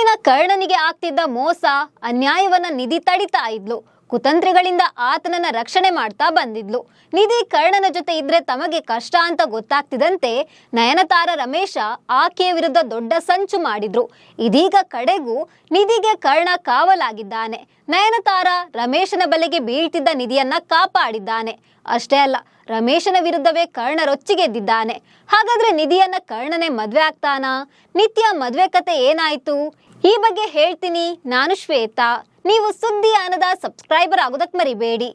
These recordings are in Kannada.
ದಿನ ಕರ್ಣನಿಗೆ ಆಗ್ತಿದ್ದ ಮೋಸ, ಅನ್ಯಾಯವನ್ನ ನಿಧಿ ತಡಿತಾ ಇದ್ಲು. ಕುತಂತ್ರಿಗಳಿಂದ ಆತನನ್ನ ರಕ್ಷಣೆ ಮಾಡ್ತಾ ಬಂದಿದ್ಲು. ನಿಧಿ ಕರ್ಣನ ಜೊತೆ ಇದ್ರೆ ತಮಗೆ ಕಷ್ಟ ಅಂತ ಗೊತ್ತಾಗ್ತಿದಂತೆ ನಯನತಾರ ರಮೇಶ ಆಕೆಯ ವಿರುದ್ಧ ದೊಡ್ಡ ಸಂಚು ಮಾಡಿದ್ರು. ಇದೀಗ ಕಡೆಗೂ ನಿಧಿಗೆ ಕರ್ಣ ಕಾವಲಾಗಿದ್ದಾನೆ. ನಯನತಾರ ರಮೇಶನ ಬಲೆಗೆ ಬೀಳ್ತಿದ್ದ ನಿಧಿಯನ್ನ ಕಾಪಾಡಿದ್ದಾನೆ. ಅಷ್ಟೇ ಅಲ್ಲ ರಮೇಶನ ವಿರುದ್ಧವೇ ಕರ್ಣ ರೊಚ್ಚಿಗೆದ್ದಿದ್ದಾನೆ ಹಾಗಾದ್ರೆ ನಿಧಿಯನ್ನ ಕರ್ಣನೆ ಮದ್ವೆ ಆಗ್ತಾನಾ? ನಿತ್ಯ ಮದ್ವೆ ಕತೆ ಏನಾಯ್ತು? ಈ ಬಗ್ಗೆ ಹೇಳ್ತೀನಿ ನಾನು ಶ್ವೇತಾ. ನೀವು ಸುದ್ದಿ ಅನ್ನದ ಸಬ್ಸ್ಕ್ರೈಬರ್ ಆಗೋದಕ್ಕೆ ಮರಿಬೇಡಿ.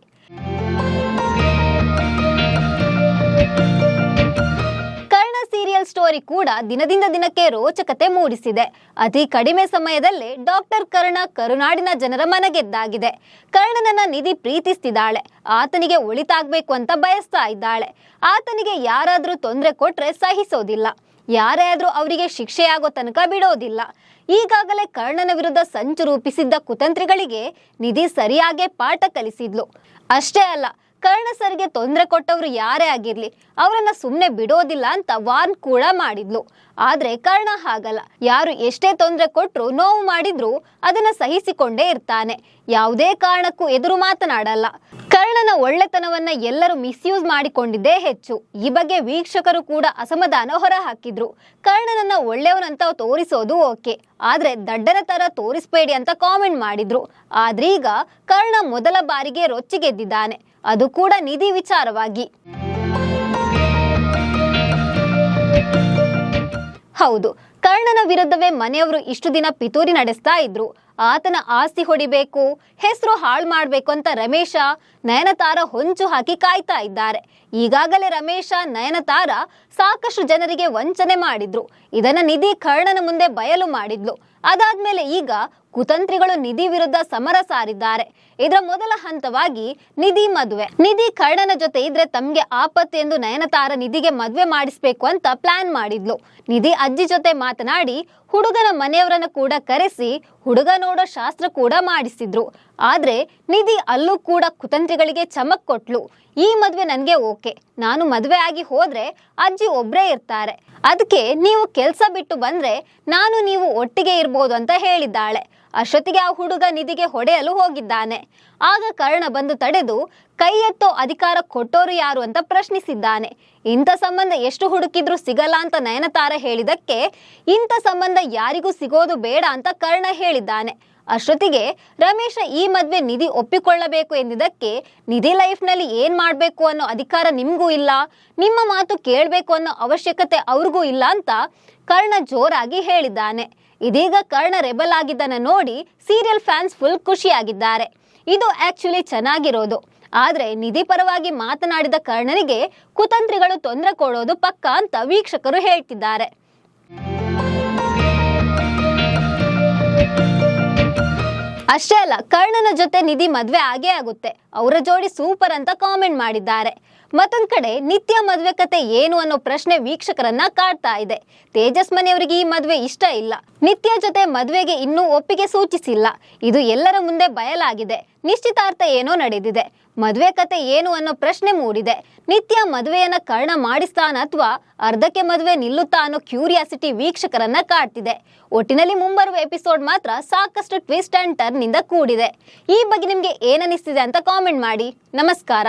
ಸ್ಟೋರಿ ಕೂಡ ದಿನದಿಂದ ದಿನಕ್ಕೆ ರೋಚಕತೆ ಮೂಡಿಸಿದೆ. ಅತಿ ಕಡಿಮೆ ಸಮಯದಲ್ಲಿ ಡಾಕ್ಟರ್ ಕರ್ಣ ಕರುನಾಡಿನ ಜನರ ಮನಗೆದ್ದಾಗಿದೆ. ಕರ್ಣನನ್ನ ನಿಧಿ ಪ್ರೀತಿಸ್ತಿದ್ದಾಳೆ. ಆತನಿಗೆ ಒಳಿತಾಗ್ಬೇಕು ಅಂತ ಬಯಸ್ತಾ ಇದ್ದಾಳೆ. ಆತನಿಗೆ ಯಾರಾದ್ರೂ ತೊಂದರೆ ಕೊಟ್ರೆ ಸಹಿಸೋದಿಲ್ಲ. ಯಾರೇ ಆದ್ರೂ ಅವರಿಗೆ ಶಿಕ್ಷೆಯಾಗೋ ತನಕ ಬಿಡೋದಿಲ್ಲ. ಈಗಾಗಲೇ ಕರ್ಣನ ವಿರುದ್ಧ ಸಂಚು ರೂಪಿಸಿದ್ದ ಕುತಂತ್ರಿಗಳಿಗೆ ನಿಧಿ ಸರಿಯಾಗೇ ಪಾಠ ಕಲಿಸಿದ್ಲು. ಅಷ್ಟೇ ಅಲ್ಲ ಕರ್ಣ ಸರ್ಗೆ ತೊಂದರೆ ಕೊಟ್ಟವರು ಯಾರೇ ಆಗಿರ್ಲಿ, ಅವರನ್ನ ಸುಮ್ಮನೆ ಬಿಡೋದಿಲ್ಲ ಅಂತ ವಾರ್ನ್ ಕೂಡ ಮಾಡಿದ್ಲು. ಆದ್ರೆ ಕರ್ಣ ಹಾಗಲ್ಲ. ಯಾರು ಎಷ್ಟೇ ತೊಂದರೆ ಕೊಟ್ರು ನೋವು ಮಾಡಿದ್ರು ಅದನ್ನ ಸಹಿಸಿಕೊಂಡೇ ಇರ್ತಾನೆ. ಯಾವುದೇ ಕಾರಣಕ್ಕೂ ಎದುರು ಮಾತನಾಡಲ್ಲ. ಕರ್ಣನ ಒಳ್ಳೆತನವನ್ನ ಎಲ್ಲರೂ ಮಿಸ್ಯೂಸ್ ಮಾಡಿಕೊಂಡಿದ್ದೇ ಹೆಚ್ಚು. ಈ ಬಗ್ಗೆ ವೀಕ್ಷಕರು ಕೂಡ ಅಸಮಾಧಾನ ಹೊರಹಾಕಿದ್ರು. ಕರ್ಣನನ್ನ ಒಳ್ಳೆಯವನಂತ ತೋರಿಸೋದು ಓಕೆ. ಆದ್ರೆ ದಡ್ಡನ ತರ ತೋರಿಸ್ಬೇಡಿ ಅಂತ ಕಾಮೆಂಟ್ ಮಾಡಿದ್ರು. ಆದ್ರೀಗ ಕರ್ಣ ಮೊದಲ ಬಾರಿಗೆ ರೊಚ್ಚಿಗೆದ್ದಿದ್ದಾನೆ. ಅದು ಕೂಡ ನಿಧಿ ವಿಚಾರವಾಗಿ. ಹೌದು, ಕರ್ಣನ ವಿರುದ್ಧವೇ ಮನೆಯವರು ಇಷ್ಟು ದಿನ ಪಿತೂರಿ ನಡೆಸ್ತಾ ಇದ್ರು. ಆತನ ಆಸ್ತಿ ಹೊಡಿಬೇಕು, ಹೆಸರು ಹಾಳು ಮಾಡಬೇಕು ಅಂತ ರಮೇಶ ನಯನತಾರ ಹೊಂಚು ಹಾಕಿ ಕಾಯ್ತಾ ಇದ್ದಾರೆ. ಈಗಾಗಲೇ ರಮೇಶ ನಯನತಾರ ಸಾಕಷ್ಟು ಜನರಿಗೆ ವಂಚನೆ ಮಾಡಿದ್ರು. ಇದನ್ನ ನಿಧಿ ಕರ್ಣನ ಮುಂದೆ ಬಯಲು ಮಾಡಿದ್ಲು. ಅದಾದ್ಮೇಲೆ ಈಗ ಕುತಂತ್ರಿಗಳು ನಿಧಿ ವಿರುದ್ಧ ಸಮರ ಸಾರಿದ್ದಾರೆ. ಇದರ ಮೊದಲ ಹಂತವಾಗಿ ನಿಧಿ ಮದುವೆ. ನಿಧಿ ಕರ್ಣನ ಜೊತೆ ಇದ್ರೆ ತಮ್ಗೆ ಆಪತ್ತು ಎಂದು ನಯನತಾರ ನಿಧಿಗೆ ಮದುವೆ ಮಾಡಿಸ್ಬೇಕು ಅಂತ ಪ್ಲಾನ್ ಮಾಡಿದ್ಲು. ನಿಧಿ ಅಜ್ಜಿ ಜೊತೆ ಮಾತನಾಡಿ ಹುಡುಗನ ಮನೆಯವರನ್ನ ಕೂಡ ಕರೆಸಿ ಹುಡುಗ ನೋಡೋ ಶಾಸ್ತ್ರ ಕೂಡ ಮಾಡಿಸಿದ್ರು. ಆದ್ರೆ ನಿಧಿ ಅಲ್ಲೂ ಕೂಡ ಕುತಂತ್ರಿಗಳಿಗೆ ಚಮಕ್ ಕೊಟ್ಲು. ಈ ಮದುವೆ ನನ್ಗೆ ಓಕೆ. ನಾನು ಮದುವೆ ಆಗಿ ಹೋದ್ರೆ ಅಜ್ಜಿ ಒಬ್ರೇ ಇರ್ತಾರೆ. ಅದಕ್ಕೆ ನೀವು ಕೆಲಸ ಬಿಟ್ಟು ಬಂದ್ರೆ ನಾನು ನೀವು ಒಟ್ಟಿಗೆ ಇರ್ಬೋದು ಅಂತ ಹೇಳಿದ್ದಾಳೆ. ಅಷ್ಟೊತ್ತಿಗೆ ಆ ಹುಡುಗ ನಿಧಿಗೆ ಹೊಡೆಯಲು ಹೋಗಿದ್ದಾನೆ. ಆಗ ಕರ್ಣ ಬಂದು ತಡೆದು ಕೈ ಎತ್ತೋ ಅಧಿಕಾರ ಕೊಟ್ಟೋರು ಯಾರು ಅಂತ ಪ್ರಶ್ನಿಸಿದ್ದಾನೆ. ಇಂಥ ಸಂಬಂಧ ಎಷ್ಟು ಹುಡುಕಿದ್ರೂ ಸಿಗಲ್ಲ ಅಂತ ನಯನತಾರ ಹೇಳಿದಕ್ಕೆ ಇಂಥ ಸಂಬಂಧ ಯಾರಿಗೂ ಸಿಗೋದು ಬೇಡ ಅಂತ ಕರ್ಣ ಹೇಳಿದ್ದಾನೆ. ಅಷ್ಟೊತ್ತಿಗೆ ರಮೇಶ ಈ ಮದುವೆ ನಿಧಿ ಒಪ್ಪಿಕೊಳ್ಳಬೇಕು ಎಂದಿದ್ದಕ್ಕೆ ನಿಧಿ ಲೈಫ್ನಲ್ಲಿ ಏನ್ ಮಾಡಬೇಕು ಅನ್ನೋ ಅಧಿಕಾರ ನಿಮಗೂ ಇಲ್ಲ, ನಿಮ್ಮ ಮಾತು ಕೇಳಬೇಕು ಅನ್ನೋ ಅವಶ್ಯಕತೆ ಅವ್ರಿಗೂ ಇಲ್ಲ ಅಂತ ಕರ್ಣ ಜೋರಾಗಿ ಹೇಳಿದ್ದಾನೆ. ಇದೀಗ ಕರ್ಣ ರೆಬಲ್ ಆಗಿದ್ದನ್ನು ನೋಡಿ ಸೀರಿಯಲ್ ಫ್ಯಾನ್ಸ್ ಫುಲ್ ಖುಷಿಯಾಗಿದ್ದಾರೆ. ಇದು ಆಕ್ಚುಲಿ ಚೆನ್ನಾಗಿರೋದು. ಆದರೆ ನಿಧಿ ಪರವಾಗಿ ಮಾತನಾಡಿದ ಕರ್ಣನಿಗೆ ಕುತಂತ್ರಿಗಳು ತೊಂದರೆ ಕೊಡೋದು ಪಕ್ಕ ಅಂತ ವೀಕ್ಷಕರು ಹೇಳ್ತಿದ್ದಾರೆ. ಅಷ್ಟೇ ಅಲ್ಲ, ಕರ್ಣನ ಜೊತೆ ನಿಧಿ ಮದುವೆ ಆಗೇ ಆಗುತ್ತೆ. ಅವರ ಜೋಡಿ ಸೂಪರ್ ಅಂತ ಕಾಮೆಂಟ್ ಮಾಡಿದ್ದಾರೆ. ಮತ್ತೊಂದ್ ಕಡೆ, ನಿತ್ಯ ಮದುವೆ ಕತೆ ಏನು ಅನ್ನೋ ಪ್ರಶ್ನೆ ವೀಕ್ಷಕರನ್ನ ಕಾಡ್ತಾ ಇದೆ. ತೇಜಸ್ ಮನೆಯವರಿಗೆ ಈ ಮದುವೆ ಇಷ್ಟ ಇಲ್ಲ. ನಿತ್ಯ ಜೊತೆ ಮದುವೆಗೆ ಇನ್ನೂ ಒಪ್ಪಿಗೆ ಸೂಚಿಸಿಲ್ಲ. ಇದು ಎಲ್ಲರ ಮುಂದೆ ಬಯಲಾಗಿದೆ. ನಿಶ್ಚಿತಾರ್ಥ ಏನೋ ನಡೆದಿದೆ. ಮದುವೆ ಕತೆ ಏನು ಅನ್ನೋ ಪ್ರಶ್ನೆ ಮೂಡಿದೆ. ನಿತ್ಯ ಮದುವೆಯನ್ನ ಕರ್ಣ ಮಾಡಿಸ್ತಾನ ಅಥವಾ ಅರ್ಧಕ್ಕೆ ಮದುವೆ ನಿಲ್ಲುತ್ತಾ ಅನ್ನೋ ಕ್ಯೂರಿಯಾಸಿಟಿ ವೀಕ್ಷಕರನ್ನ ಕಾಡ್ತಿದೆ. ಒಟ್ಟಿನಲ್ಲಿ ಮುಂಬರುವ ಎಪಿಸೋಡ್ ಮಾತ್ರ ಸಾಕಷ್ಟು ಟ್ವಿಸ್ಟ್ ಅಂಡ್ ಟರ್ನ್ನಿಂದ ಕೂಡಿದೆ. ಈ ಬಗ್ಗೆ ನಿಮ್ಗೆ ಏನನಿಸ್ತಿದೆ ಅಂತ ಕಾಮೆಂಟ್ ಮಾಡಿ. ನಮಸ್ಕಾರ.